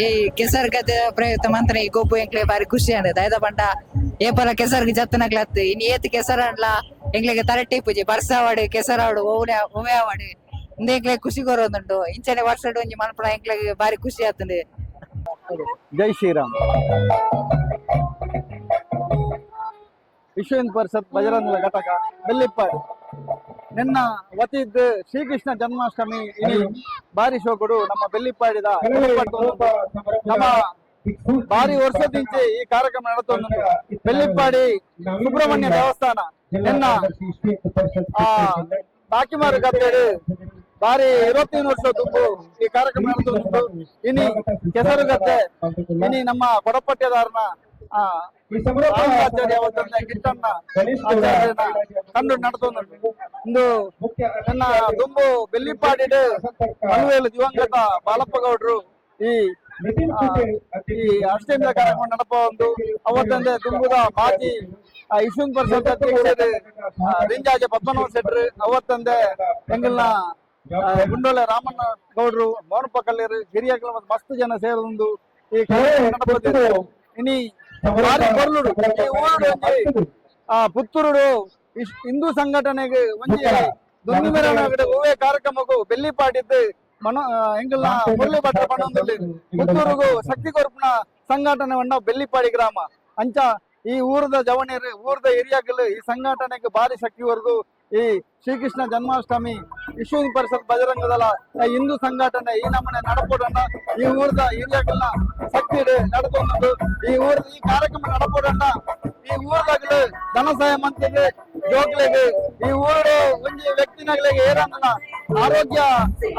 ಈ ಕೆಸರ್ ಗದ್ದೆ ಪ್ರಯುಕ್ತ ಮಂತ್ರ ಈ ಗೋಪು ಎಂಕ್ಲೆ ಬಾರಿ ಖುಷಿ ಅಂದ ದಾಯ್ದ ಪಂಡ? ಏಪಲ ಕೆಸರ್ಗೆ ಜತ್ತನಗ್ಲತ್ ಇನ್ ಏತ್ ಕೆಸರ್ ಅಂಡ್ಲ ಎಂಕ್ಲೆಗೆ ತರಟ್ಟಿ ಪೂಜೆ ಬರ್ಸಾವಾಡು ಕೆಸರಾಡು ಓವಡೆ ಆವಾಡೆ ಇಂದ ಎಂಕ್ಲೆ ಖುಷಿ ಕೊರೋದುಂಟು ಇಂಚನೆ ವರ್ಷಡ್ ಒಂಜಿ ಮನಪಣ ಎಂಕ್ಲೆಗೆ ಬಾರಿ ಖುಷಿ ಆತಂದೆ. ಜೈ ಶ್ರೀರಾಮ್. ವಿಶ್ವ ಪರಿಷತ್ ಬಜರಂಗ ಘಟಕ ಬೆಲ್ಲಿಪ್ಪಾಡಿ ನಿನ್ನ ವತಿದ್ ಶ್ರೀಕೃಷ್ಣ ಜನ್ಮಾಷ್ಟಮಿ ಬಾರಿ ಶೋಕುಡು ನಮ್ಮ ಬೆಲ್ಲಿಪ್ಪಾಡಿದ ನಮ್ಮ ಬಾರಿ ವರ್ಷದಿಂಚೆ ಈ ಕಾರ್ಯಕ್ರಮ ನಡೆತೊಂದು ಬೆಲ್ಲಿಪ್ಪಾಡಿ ಸುಬ್ರಹ್ಮಣ್ಯ ದೇವಸ್ಥಾನ. ನಿನ್ನ ಆ ಬಾಕಿಮಾರು ಗದ್ದೆಡು ಬಾರಿ ಇರುವತ್ತೈದು ವರ್ಷ ತುಂಬು ಈ ಕಾರ್ಯಕ್ರಮ ನಡೆದು ಇನಿ ಕೆಸರು ಗದ್ದೆ ಇನಿ ನಮ್ಮ ಕೊಡಪಟ್ಟೆದಾರನ ಆಚಾರ್ಯ ಕಿಟ್ಟನ್ನ ಆಚಾರ್ಯನ ಕಂಡು ನಡೆದೊಂದು ಇಂದು ನನ್ನ ದುಂಬು ಬೆಲ್ಲಿಪಾಡಿ ಮನುವೇಲು ದಿವಂಗತ ಬಾಲಪ್ಪ ಗೌಡ್ರು ಈ ಈ ಅಷ್ಟೇಂದ್ರ ಕಾರ್ಯಕ್ರಮ ನೆನಪ ಒಂದು ಅವತ್ತಂದೆ ದುಂಬುದ ಮಾಜಿ ಆ, ಇಶ್ವನ್ ಪರಿಷತ್ ಅಧ್ಯಕ್ಷರು ಆ, ರಿಂಜಾಜ ಪದ್ಮನಾಭ ಶೆಟ್ರು ಅವತ್ತಂದೆ ಎಂಗಲ್ನ ಗುಂಡೋಲೆ ಗುಂಡೋಳೆ ರಾಮಣ್ಣ ಗೌಡ್ರು ಮೋನಪ್ಪ ಕಲ್ಲೇರು ಹಿರಿಯ ಮಸ್ತ್ ಜನ ಸೇರೊಂದು ಈ ಕಾರ್ಯಕ್ರಮ ನಡಪತ್ತಿದೆ ಇನಿ ಬಾರಿ ಬರ್ಲುಡು. ಈ ಊರುಡು ಆ ಪುತ್ತೂರುಡು ಇಶ್- ಹಿಂದೂ ಸಂಘಟನೆಗೆ ಒಂಜಿ ದುಂದು ಮೆರವಣಿಗೆ ಹೂವೆ ಕಾರ್ಯಕ್ರಮಕ್ಕೂ ಬೆಲ್ಲಿಪಾಡಿದ್ದು ಮನೋ ಆ, ಎಂಗಲ್ನ ಮುರಳಿ ಭಟ್ರ ಪುತ್ತೂರುಗು ಶಕ್ತಿ ಕೊರ್ಪುನ ಸಂಘಟನೆ ಬೆಲ್ಲಿಪಾಡಿ ಗ್ರಾಮ. ಅಂಚ ಈ ಊರದ ಜವಣಿಯರು ಊರದ ಏರಿಯಾಗಲು ಈ ಸಂಘಟನೆಗೆ ಭಾರಿ ಶಕ್ತಿವರೆಗೂ ಈ ಶ್ರೀಕೃಷ್ಣ ಜನ್ಮಾಷ್ಟಮಿ ವಿಶ್ವ ಪರಿಷತ್ ಬಜರಂಗದಳ ಆ ಹಿಂದೂ ಸಂಘಟನೆ ಈ ನಮ್ಮನೆ ನಡಪೋಡಣ್ಣ ಈ ಊರದ ಏರಿಯಾಗಲ್ಲ ಶಕ್ತಿ ನಡೆದು ಈ ಊರ ಈ ಕಾರ್ಯಕ್ರಮ ನಡಪೋಡಣ್ಣ ಈ ಊರದಾಗಲು ಧನ ಸಹಾಯ ಮಂತ್ರಿಗೆ ಜೋಕ್ಲೆಗೆ ಈ ಊರು ಒಂಜಿ ವ್ಯಕ್ತಿನಗಳಿಗೆ ಏರನ್ನ ಆರೋಗ್ಯ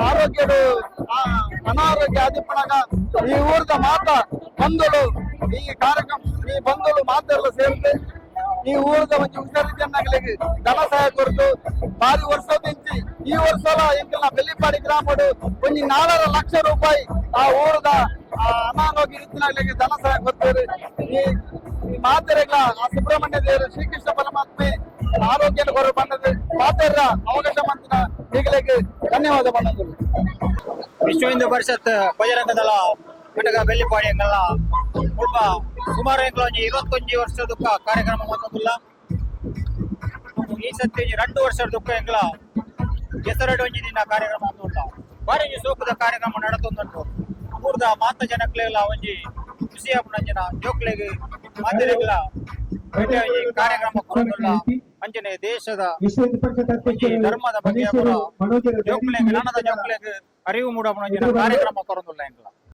ಆರೋಗ್ಯಡು ಆ, ಅನಾರೋಗ್ಯ ಆದಿಪ್ಪನಾಗ ಈ ಊರದ ಮಾತ ಬಂಧುಗಳು ಈ ಕಾರ್ಯಕ್ರಮ ಈ ಬಂಧುಗಳು ಮಾತೆಲ್ಲ ಸೇರಿದೆ ಈ ಊರದ ಒಂಜಿ ಹುಷಾರಿದ್ದನ್ನಾಗಲಿಗೆ ಧನ ಸಹಾಯ ಕೊರತು ಭಾರಿ ವರ್ಷದಿಂಚಿ ಈ ವರ್ಷ ಎಂಕಲ್ನ ಬೆಲ್ಲಿಪಾಡಿ ಗ್ರಾಮಡು ಒಂಜಿ ನಾಲ್ಕರ ಲಕ್ಷ ರೂಪಾಯಿ ಆ ಊರದ ಆ ಅನಾರೋಗ್ಯ ರೀತಿನಾಗಲಿಗೆ ಧನ ಸಹಾಯ ಕೊಡ್ತಾರೆ ಈ ಈ ಮಾತೆರೆಗಳ ಆ ಸುಬ್ರಹ್ಮಣ್ಯ ದೇವರು ಶ್ರೀಕೃಷ್ಣ ಪರಮಾತ್ಮೆ ಆರೋಗ್ಯ ಕೊರ ಬಂದದ್ದು. ಮಾತೆರ ಅವಕಾಶ ಮಂತ್ರ ಈಗಲಿಗೆ ಧನ್ಯವಾದ ಬಂದದ್ದು. ವಿಶ್ವ ಹಿಂದೂ ಪರಿಷತ್ ಬಜರಂಗ ದಳ ಘಟಕ ಬೆಲ್ಲಿಪಾಡಿ ಎಂಗಲ್ಲ ಸ್ವಲ್ಪ ಸುಮಾರು ಎಂಗ್ಲ ಒಂಜಿ ವರ್ಷ ವರ್ಷದಕ್ಕ ಕಾರ್ಯಕ್ರಮ ಮಂತುಲ್ಲ ಈ ಸತಿ ರೆಂಡು ವರ್ಷದ ದುಃಖ ಎಂಗ್ಲ ಹೆಸರಡು ಒಂಜಿ ದಿನ ಕಾರ್ಯಕ್ರಮ ಮಂತುಲ್ಲ ಬಾರಿ ಸೋಕುದ ಕಾರ್ಯಕ್ರಮ ನಡತೊಂದುಂಟು. ಊರ್ದ ಮಾತ ಜನಕ್ಲೆಲ್ಲ ಒಂಜಿ ಖುಷಿ ಆಪುನಂಚಿನ ಜೋಕ್ಲೆಗೆ ಒಂಜಿ ಕಾರ್ಯಕ್ರಮ ಕೊರೊಂದುಲ್ಲ ಅಂಚನೆ ದೇಶದ ಒಂಜಿ ಧರ್ಮದ ಬಗ್ಗೆ ಪೂರ ಜೋಕ್ಲೆಗ್ ಜ್ಞಾನದ ಜೋಕ್ಲೆಗ್ ಅರಿವು ಮೂಡಪುನಂಚಿನ ಕಾರ್ಯಕ್ರಮ ಕೊರೊಂದುಲ್ಲ ಎಂಗ್ಲ